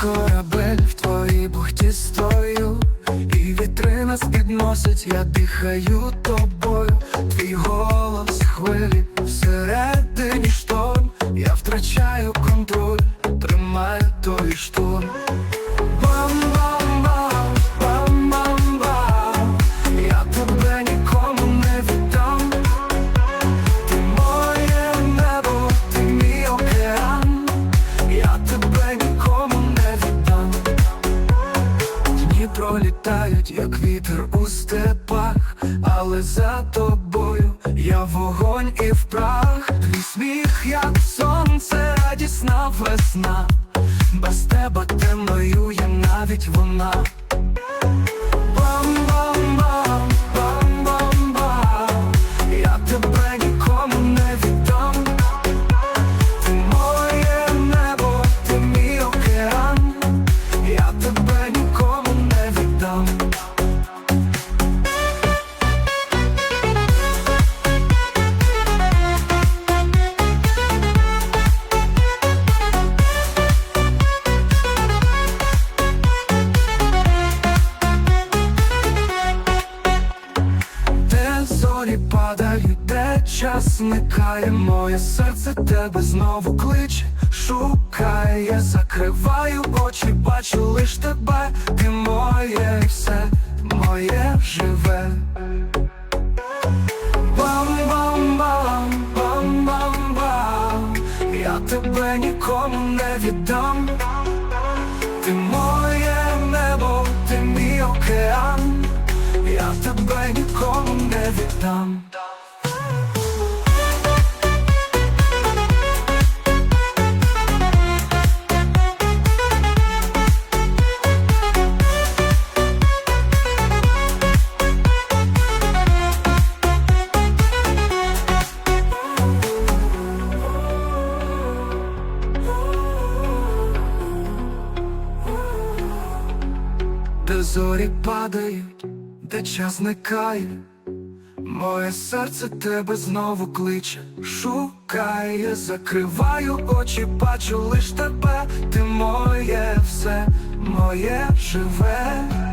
корабель в твоїй бухті стою, і вітри нас підносить, я дихаю тобою, твій голос хвилі всередині шторм, я втрачаю контроль, тримаю той штурм. Пролітають, як вітер у степах, але за тобою я вогонь і в прах. Твій сміх, як сонце, радісна весна. Без тебе темною є навіть вона. Падають, де час зникає, моє серце тебе знову кличе, шукає, закриваю очі, бачу лиш тебе, ти моє все, моє живе. Я тебе нікому не віддам. Ти моє небо, ти мій океан, я тебе нікому не віддам. Де зорі падають, де час зникає, моє серце тебе знову кличе, шукає, закриваю очі, бачу лиш тебе, ти моє все, моє живе.